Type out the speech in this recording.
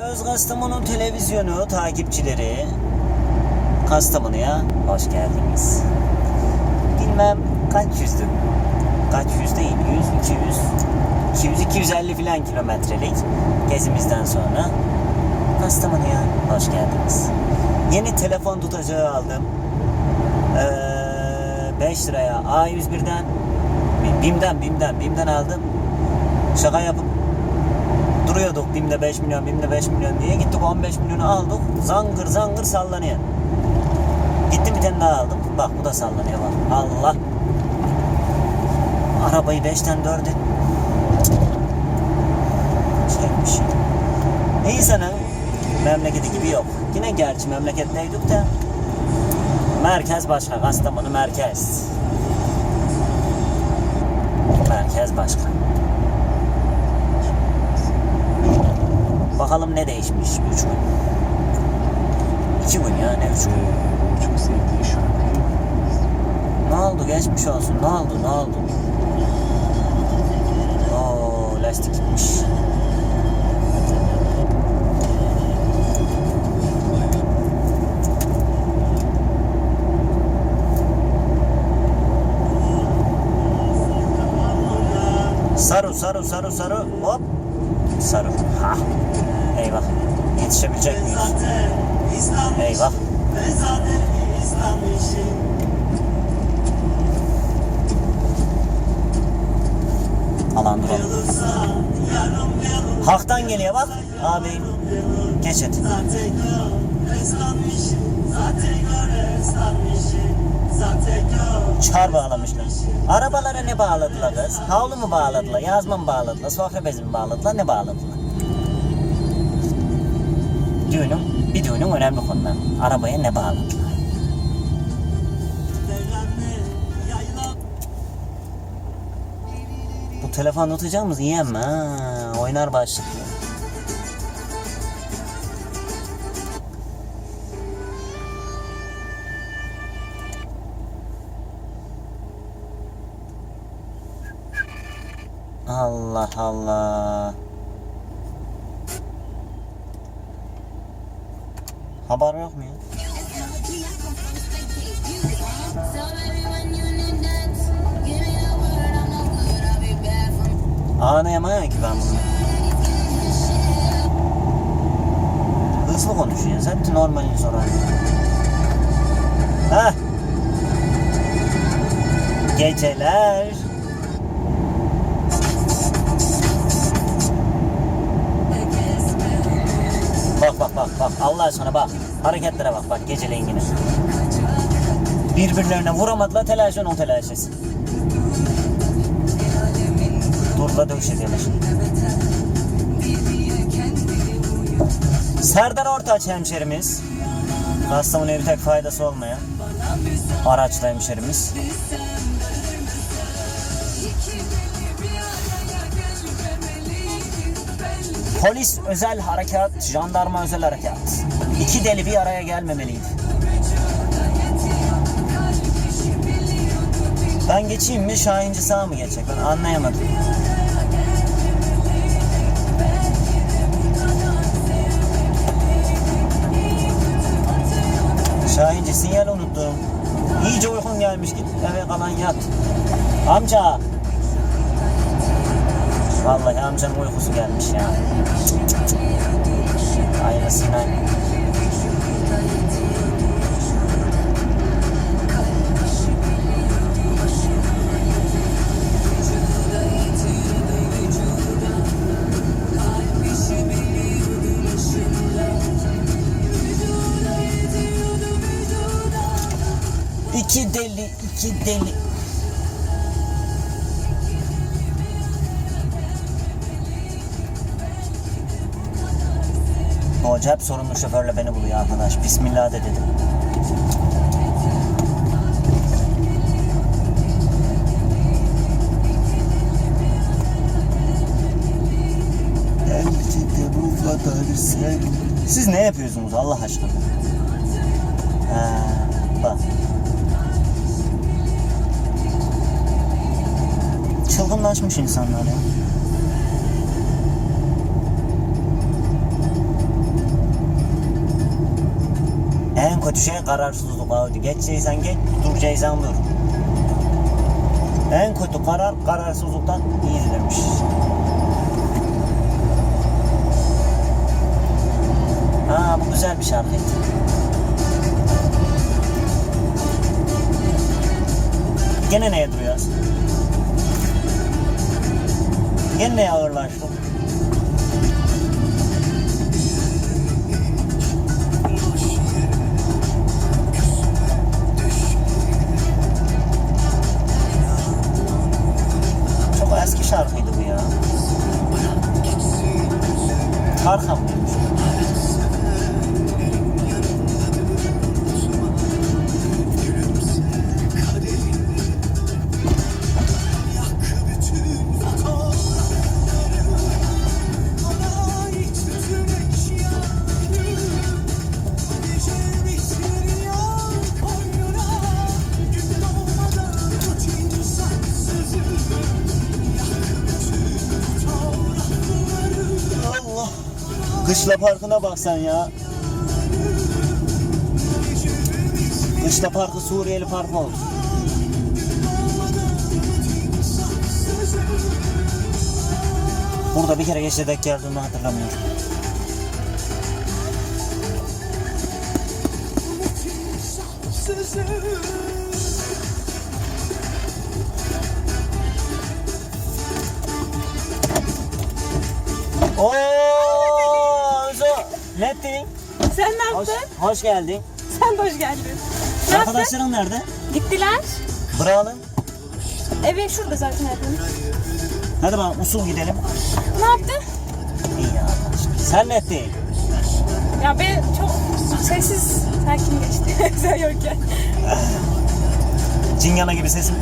Öz Kastamonu televizyonu takipçileri Kastamonu'ya hoş geldiniz. Bilmem kaç yüzdü. Kaç yüz değil, 100, 200, 200, 250 filan kilometrelik gezimizden sonra Kastamonu'ya hoş geldiniz. Yeni telefon tutacağı aldım. Ee, 5 liraya A101'den BİM'den BİM'den BİM'den aldım. Şaka yapıp duruyorduk BİM'de 5 milyon BİM'de 5 milyon diye gittik 15 milyonu aldık zangır zangır sallanıyor. Gittim bir tane daha aldım. Bak bu da sallanıyor bak. Allah. Arabayı 5'ten 4'e çekmiş. İnsanın memleketi gibi yok. Yine gerçi memleketteydik de merkez başka. Kastamonu merkez. Merkez başka. Bakalım ne değişmiş 3 gün. 2 gün ya ne 3 gün. Çok sevdiği şarkıyı Ne oldu geçmiş olsun ne oldu ne oldu? Oo lastik gitmiş. Sarı sarı sarı sarı hop sarı ha eyvah yetişebilecek miyiz eyvah alan duralım Hak'tan geliyor bak abi geçit Çar bağlamışlar. Arabalara ne bağladılar kız? Havlu mu bağladılar? Yazma mı bağladılar? Sofra bezi mi bağladılar? Ne bağladılar? Düğünün, bir düğünün önemli konuları. Arabaya ne bağladılar? Bu telefon tutacağımız ama ha, oynar başlıklı. Allah Allah. Haber yok mu ya? Anlayamıyorum ki ben bunu. Hızlı konuşuyorsun. Sen de normalini sorar. Heh. Geceler. Allah aşkına bak. Hareketlere bak bak geceleyin yine. Birbirlerine vuramadılar televizyon o telaşesi. Durla dövüş ediyorlar. Serdar Ortaç hemşerimiz. Kastamonu'ya bir tek faydası olmayan araçlı hemşerimiz. Polis özel harekat, jandarma özel harekat. İki deli bir araya gelmemeliydi. Ben geçeyim mi Şahinci sağ mı geçecek ben anlayamadım. Şahinci sinyal unuttum. İyice uykun gelmiş git eve kalan yat. Amca. Vallahi amcanın uykusu gelmiş ya. Hayırlısıyla. İki deli, iki deli. Hoca hep sorunlu şoförle beni buluyor arkadaş. Bismillah de dedim. Siz ne yapıyorsunuz Allah aşkına? Ha, bak. çılgınlaşmış insanlar ya. En kötü şey kararsızlık abi. Geçeceksen geç, duracaksan dur. En kötü karar kararsızlıktan iyidir. Ha bu güzel bir şarkıydı. Gene neye duruyorsun? Gene neye ağırlaştık? Çok eski şarkıydı bu ya. Tarkan mıymış? Kışla parkına bak sen ya. Kışla parkı Suriyeli parkı oldu. Burada bir kere geçe denk geldiğimi hatırlamıyorum. Oo, Sen ne Hoş, yaptın? hoş geldin. Sen de hoş geldin. Ne yaptın? Arkadaşların nerede? Gittiler. Bravo. Evi şurada zaten evin. Hadi bakalım usul gidelim. Ne yaptın? İyi ya. Sen ne ettin? Ya ben çok sessiz, sakin geçti. Sen yokken. Cingana gibi sesim.